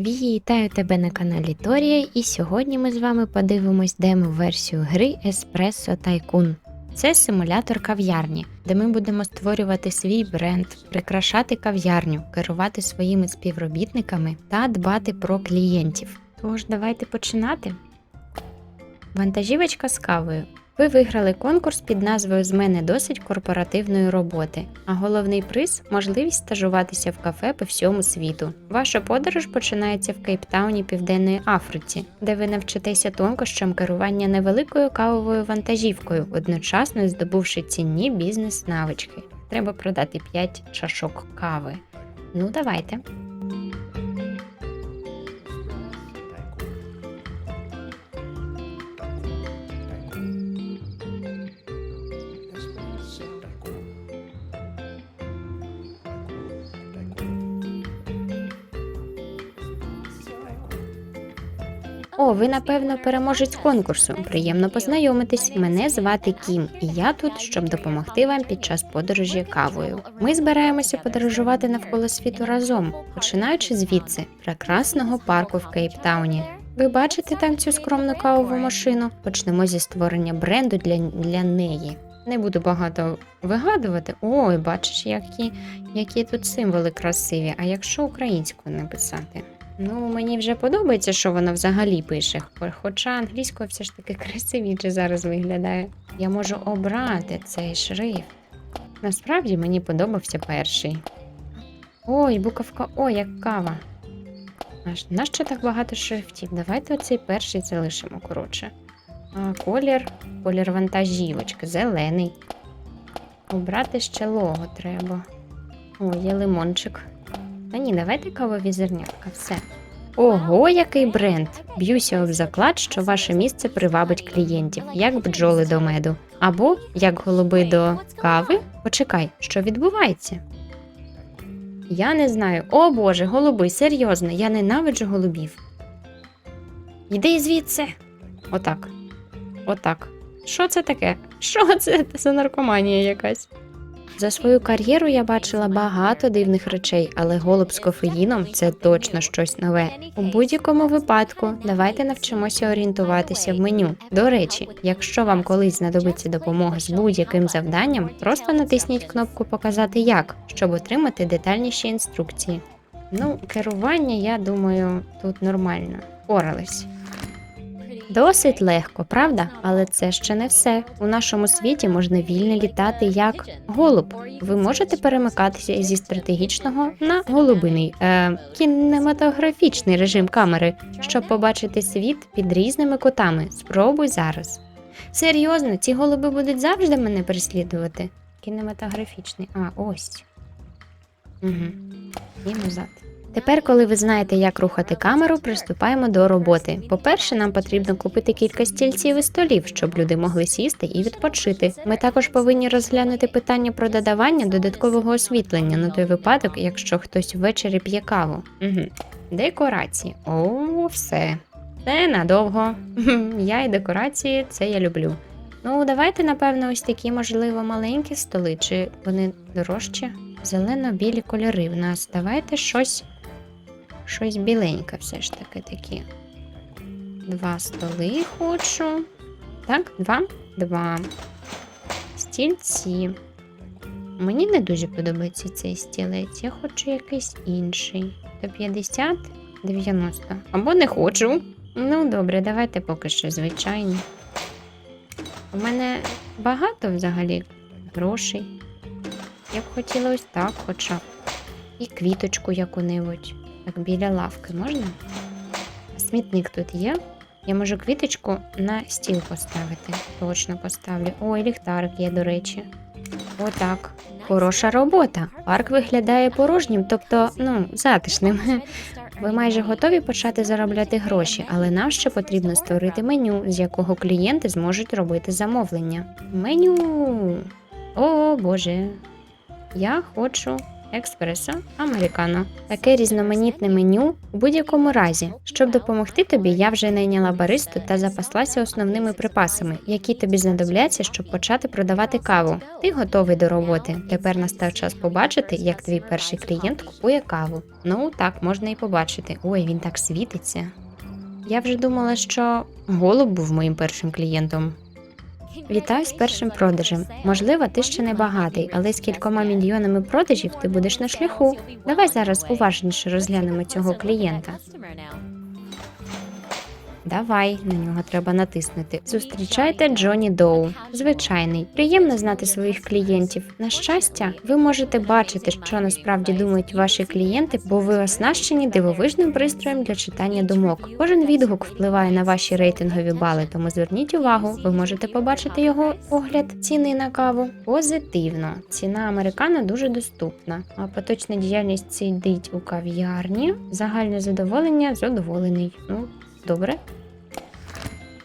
Вітаю тебе на каналі Торія, і сьогодні ми з вами подивимось демо-версію гри Espresso Tycoon. Це симулятор кав'ярні, де ми будемо створювати свій бренд, прикрашати кав'ярню, керувати своїми співробітниками та дбати про клієнтів. Тож, давайте починати. Вантажівочка з кавою. Ви виграли конкурс під назвою З мене досить корпоративної роботи, а головний приз можливість стажуватися в кафе по всьому світу. Ваша подорож починається в Кейптауні Південної Африці, де ви навчитеся тонкощам керування невеликою кавовою вантажівкою, одночасно здобувши цінні бізнес-навички. Треба продати 5 чашок кави. Ну, давайте. О, ви напевно переможець конкурсу. Приємно познайомитись. Мене звати Кім, і я тут, щоб допомогти вам під час подорожі кавою. Ми збираємося подорожувати навколо світу разом, починаючи звідси, прекрасного парку в Кейптауні. Ви бачите там цю скромну кавову машину? Почнемо зі створення бренду для, для неї. Не буду багато вигадувати. Ой, бачиш, які, які тут символи красиві. А якщо українською написати? Ну, мені вже подобається, що вона взагалі пише. Хоча англійською все ж таки красивіше зараз виглядає. Я можу обрати цей шрифт. Насправді мені подобався перший. Ой, буковка, ой, як кава. Нащо так багато шрифтів? Давайте оцей перший залишимо коротше. А, колір, колір вантажівочки, зелений. Обрати ще лого треба. О, є лимончик. Та ні, давайте кавові зернятка, все. Ого, який бренд! Б'юся об заклад, що ваше місце привабить клієнтів, як бджоли до меду. Або як голуби до кави. Почекай, що відбувається? Я не знаю. О Боже, голуби, серйозно, я ненавиджу голубів. Йди звідси. Отак. Отак. Що це таке? Що це за наркоманія якась? За свою кар'єру я бачила багато дивних речей, але голуб з кофеїном це точно щось нове. У будь-якому випадку давайте навчимося орієнтуватися в меню. До речі, якщо вам колись знадобиться допомога з будь-яким завданням, просто натисніть кнопку Показати як, щоб отримати детальніші інструкції. Ну, керування, я думаю, тут нормально. Порались. Досить легко, правда? Але це ще не все. У нашому світі можна вільно літати як голуб. Ви можете перемикатися зі стратегічного на голубиний е, кінематографічний режим камери, щоб побачити світ під різними кутами. Спробуй зараз. Серйозно, ці голуби будуть завжди мене переслідувати. Кінематографічний. А, ось. Угу. І назад. Тепер, коли ви знаєте, як рухати камеру, приступаємо до роботи. По-перше, нам потрібно купити кілька стільців і столів, щоб люди могли сісти і відпочити. Ми також повинні розглянути питання про додавання додаткового освітлення на той випадок, якщо хтось ввечері п'є каву. Угу. Декорації. О, все. Це надовго. Я і декорації, це я люблю. Ну, давайте, напевно, ось такі, можливо, маленькі столи, чи вони дорожчі? Зелено-білі кольори в нас. Давайте щось щось біленьке все ж таки такі. Два столи хочу. Так, два? Два. Стільці. Мені не дуже подобається цей стілець. Я хочу якийсь інший. 150, 90. Або не хочу. Ну, добре, давайте поки що звичайні. У мене багато взагалі грошей. Я б хотіла ось так хоча. І квіточку яку-небудь. Так, біля лавки можна? Смітник тут є. Я можу квіточку на стіл поставити. Точно поставлю. Ой, ліхтарик є, до речі. Отак. Хороша робота. Парк виглядає порожнім, тобто, ну, затишним. Ви майже готові почати заробляти гроші, але нам ще потрібно створити меню, з якого клієнти зможуть робити замовлення. Меню. О, Боже. Я хочу експресо, американо. Таке різноманітне меню у будь-якому разі. Щоб допомогти тобі, я вже найняла баристу та запаслася основними припасами, які тобі знадобляться, щоб почати продавати каву. Ти готовий до роботи. Тепер настав час побачити, як твій перший клієнт купує каву. Ну так, можна і побачити. Ой, він так світиться. Я вже думала, що голуб був моїм першим клієнтом. Вітаю з першим продажем. Можливо, ти ще не багатий, але з кількома мільйонами продажів ти будеш на шляху. Давай зараз уважніше розглянемо цього клієнта. Давай, на нього треба натиснути. Зустрічайте Джоні Доу. Звичайний, приємно знати своїх клієнтів. На щастя, ви можете бачити, що насправді думають ваші клієнти, бо ви оснащені дивовижним пристроєм для читання думок. Кожен відгук впливає на ваші рейтингові бали, тому зверніть увагу, ви можете побачити його огляд ціни на каву. Позитивно, ціна американо дуже доступна. А поточна діяльність сидить у кав'ярні. Загальне задоволення задоволений. Ну, добре.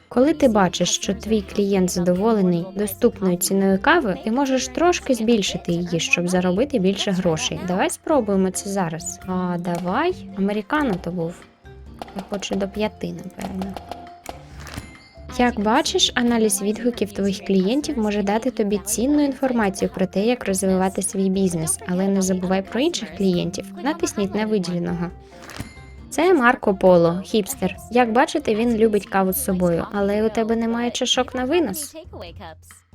Коли ти бачиш, що твій клієнт задоволений доступною ціною кави, ти можеш трошки збільшити її, щоб заробити більше грошей. Давай спробуємо це зараз. А давай, американо то був. Я хочу до п'яти, напевно. Як бачиш, аналіз відгуків твоїх клієнтів може дати тобі цінну інформацію про те, як розвивати свій бізнес, але не забувай про інших клієнтів. Натисніть на виділеного. Це Марко Поло, хіпстер. Як бачите, він любить каву з собою, але у тебе немає чашок на винос.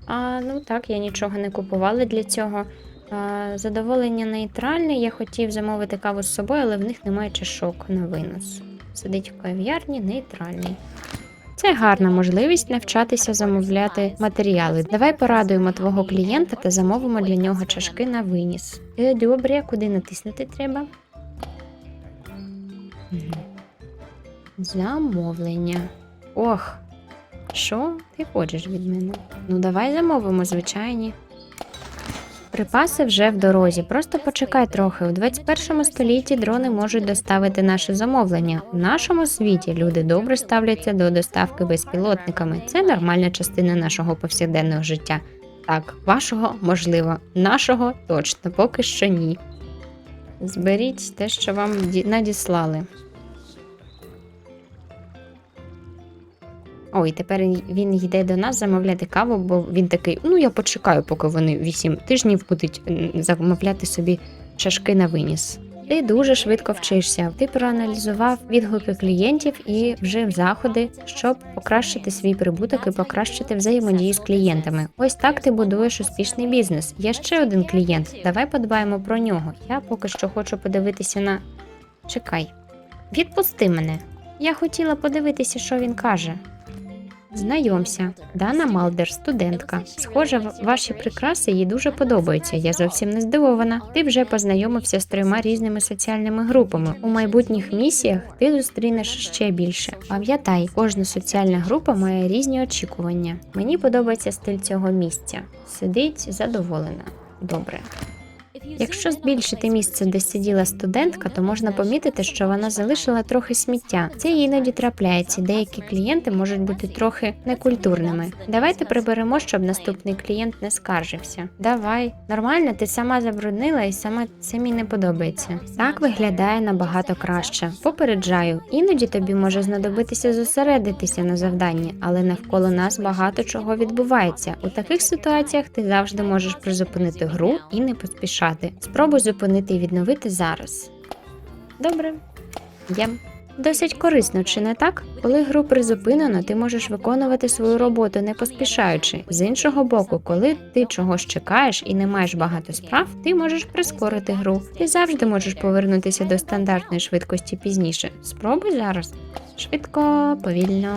А ну так, я нічого не купувала для цього. А, задоволення нейтральне. Я хотів замовити каву з собою, але в них немає чашок на винос. Сидить в кав'ярні нейтральний. Це гарна можливість навчатися замовляти матеріали. Давай порадуємо твого клієнта та замовимо для нього чашки на виніс. Е, Добре, куди натиснути треба? Замовлення. Ох, що ти хочеш від мене? Ну, давай замовимо звичайні. Припаси вже в дорозі. Просто почекай трохи. У 21 столітті дрони можуть доставити наше замовлення. В нашому світі люди добре ставляться до доставки безпілотниками. Це нормальна частина нашого повсякденного життя. Так, вашого можливо, нашого точно, поки що ні. Зберіть те, що вам ді- надіслали. Ой, тепер він йде до нас замовляти каву, бо він такий: ну я почекаю, поки вони вісім тижнів будуть замовляти собі чашки на виніс. Ти дуже швидко вчишся. Ти проаналізував відгуки клієнтів і вжив заходи, щоб покращити свій прибуток і покращити взаємодію з клієнтами. Ось так ти будуєш успішний бізнес. Є ще один клієнт. Давай подбаємо про нього. Я поки що хочу подивитися на. Чекай, відпусти мене. Я хотіла подивитися, що він каже. Знайомся, Дана Малдер, студентка. Схоже, ваші прикраси їй дуже подобаються. Я зовсім не здивована. Ти вже познайомився з трьома різними соціальними групами. У майбутніх місіях ти зустрінеш ще більше. Пам'ятай, кожна соціальна група має різні очікування. Мені подобається стиль цього місця. Сидить задоволена. Добре. Якщо збільшити місце, де сиділа студентка, то можна помітити, що вона залишила трохи сміття. Це іноді трапляється. Деякі клієнти можуть бути трохи некультурними. Давайте приберемо, щоб наступний клієнт не скаржився. Давай, нормально, ти сама забруднила і сама самі не подобається. Так виглядає набагато краще. Попереджаю, іноді тобі може знадобитися зосередитися на завданні, але навколо нас багато чого відбувається. У таких ситуаціях ти завжди можеш призупинити гру і не поспішати. Спробуй зупинити і відновити зараз. Добре. Єм. Досить корисно, чи не так? Коли гру призупинено, ти можеш виконувати свою роботу не поспішаючи. З іншого боку, коли ти чогось чекаєш і не маєш багато справ, ти можеш прискорити гру. Ти завжди можеш повернутися до стандартної швидкості пізніше. Спробуй зараз. Швидко, повільно.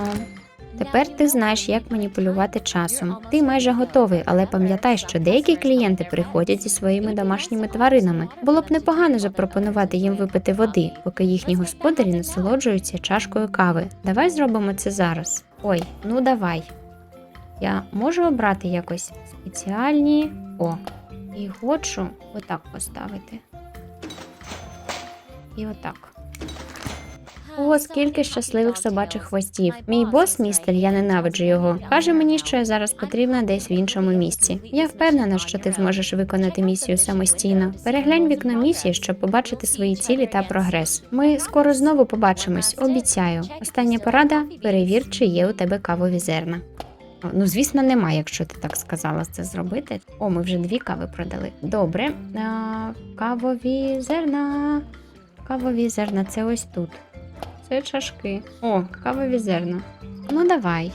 Тепер ти знаєш, як маніпулювати часом. Ти майже готовий, але пам'ятай, що деякі клієнти приходять зі своїми домашніми тваринами. Було б непогано запропонувати їм випити води, поки їхні господарі насолоджуються чашкою кави. Давай зробимо це зараз. Ой, ну давай. Я можу обрати якось спеціальні. О, і хочу отак поставити. І отак. О, скільки щасливих собачих хвостів. Мій бос, містер, я ненавиджу його. Каже мені, що я зараз потрібна десь в іншому місці. Я впевнена, що ти зможеш виконати місію самостійно. Переглянь вікно місії, щоб побачити свої цілі та прогрес. Ми скоро знову побачимось, обіцяю. Остання порада перевір, чи є у тебе кавові зерна. Ну, звісно, немає, якщо ти так сказала це зробити. О, ми вже дві кави продали. Добре. А, кавові зерна. Кавові зерна, це ось тут. Це чашки. О, кавові зерна. Ну, давай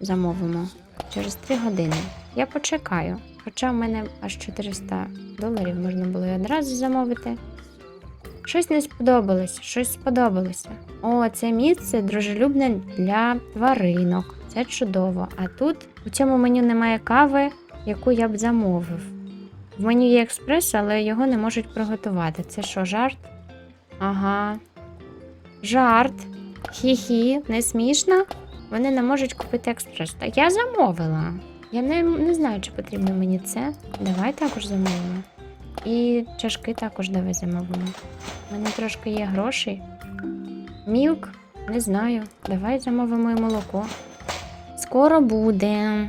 замовимо через три години. Я почекаю. Хоча в мене аж 400 доларів можна було і одразу замовити. Щось не сподобалось, щось сподобалося. О, це місце дружелюбне для тваринок. Це чудово. А тут у цьому меню немає кави, яку я б замовив. В меню є експрес, але його не можуть приготувати. Це що, жарт? Ага. Жарт. Хі-хі, не смішно. Вони не можуть купити експрес. Так я замовила. Я не, не знаю, чи потрібно мені це. Давай також замовимо. І чашки також давай замовимо. У мене трошки є грошей. Мілк, не знаю. Давай замовимо і молоко. Скоро буде.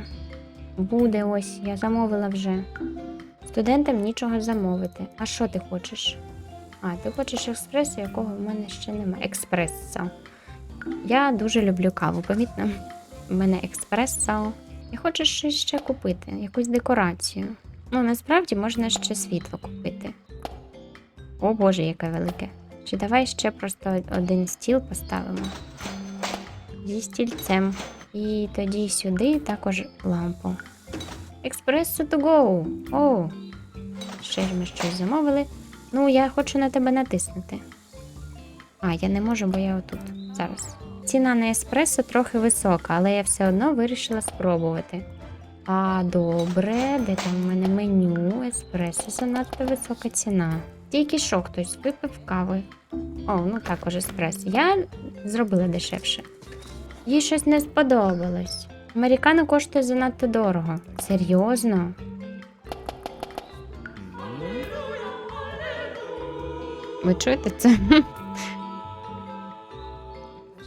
Буде ось, я замовила вже. Студентам нічого замовити. А що ти хочеш? А, ти хочеш експресо, якого в мене ще немає. Експресо. Я дуже люблю каву, помітно. У мене експресо. Я хочу щось ще купити, якусь декорацію. Ну, насправді можна ще світло купити. О Боже, яке велике. Чи давай ще просто один стіл поставимо зі стільцем. І тоді сюди також лампу. Експресо to go. О, ще ж ми щось замовили. Ну, я хочу на тебе натиснути. А, я не можу, бо я отут. Зараз. Ціна на еспресо трохи висока, але я все одно вирішила спробувати. А добре, де там в мене меню? Еспресо занадто висока ціна. Тільки що хтось випив кави. О, ну також еспресо. Я зробила дешевше. Їй щось не сподобалось. Американо коштує занадто дорого. Серйозно? Ви чуєте це?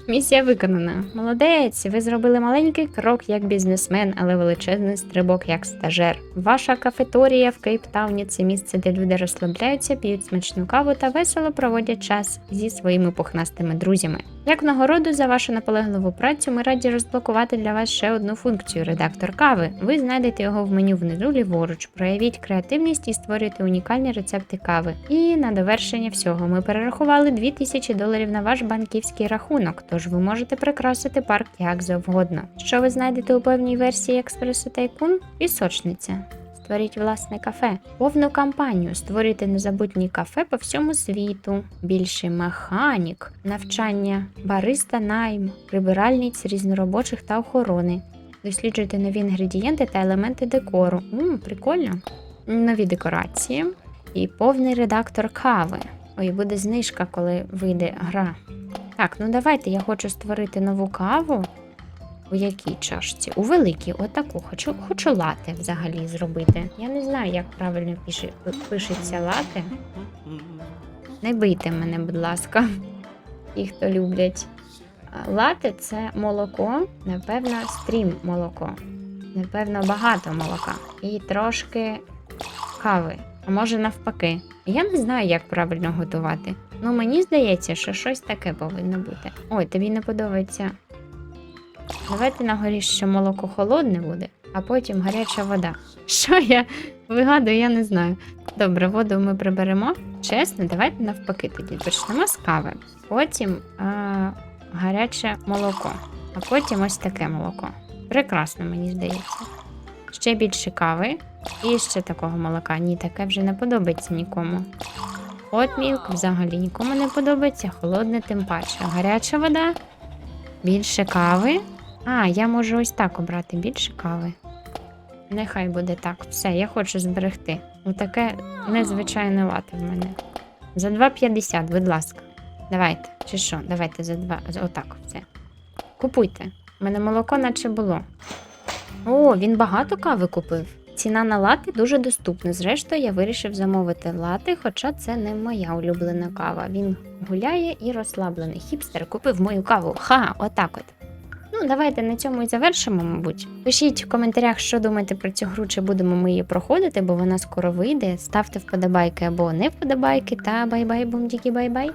Місія виконана. Молодець! Ви зробили маленький крок як бізнесмен, але величезний стрибок як стажер. Ваша кафеторія в Кейптауні це місце, де люди розслабляються, п'ють смачну каву та весело проводять час зі своїми пухнастими друзями. Як нагороду за вашу наполегливу працю, ми раді розблокувати для вас ще одну функцію редактор кави. Ви знайдете його в меню внизу ліворуч. Проявіть креативність і створюйте унікальні рецепти кави. І на довершення всього ми перерахували 2000 доларів на ваш банківський рахунок, тож ви можете прикрасити парк як завгодно. Що ви знайдете у певній версії експресу Тайкун? Пісочниця. Створіть власне кафе, повну кампанію, створюйте незабутні кафе по всьому світу, більше механік, навчання, бариста найм, прибиральниць різноробочих та охорони. Досліджуйте нові інгредієнти та елементи декору. Мм, прикольно. Нові декорації і повний редактор кави. Ой, буде знижка, коли вийде гра. Так, ну давайте я хочу створити нову каву. У якій чашці? У великій, отаку. Хочу, хочу лати взагалі зробити. Я не знаю, як правильно пише, пишеться лати. Не бийте мене, будь ласка, ті, хто люблять. Лати це молоко, напевно, стрім молоко. Напевно, багато молока. І трошки кави. А може навпаки. Я не знаю, як правильно готувати. Ну, мені здається, що щось таке повинно бути. Ой, тобі не подобається Давайте на горі ще молоко холодне буде, а потім гаряча вода. Що я вигадую, я не знаю. Добре, воду ми приберемо. Чесно, давайте навпаки тоді почнемо з кави. Потім а, гаряче молоко, а потім ось таке молоко. Прекрасно, мені здається. Ще більше кави і ще такого молока. Ні, таке вже не подобається нікому. От мілк взагалі нікому не подобається, холодне тим паче. Гаряча вода, більше кави. А, я можу ось так обрати більше кави. Нехай буде так. Все, я хочу зберегти. Отаке незвичайне лате в мене. За 2,50, будь ласка. Давайте. Чи що? Давайте за 2. Отак, все. Купуйте. У мене молоко наче було. О, він багато кави купив. Ціна на лати дуже доступна. Зрештою, я вирішив замовити лати, хоча це не моя улюблена кава. Він гуляє і розслаблений. Хіпстер купив мою каву. Ха, отак от. Ну, давайте на цьому і завершимо, мабуть. Пишіть в коментарях, що думаєте про цю гру, чи будемо ми її проходити, бо вона скоро вийде. Ставте вподобайки або не вподобайки, та бай-бай, бумдіки, бай-бай.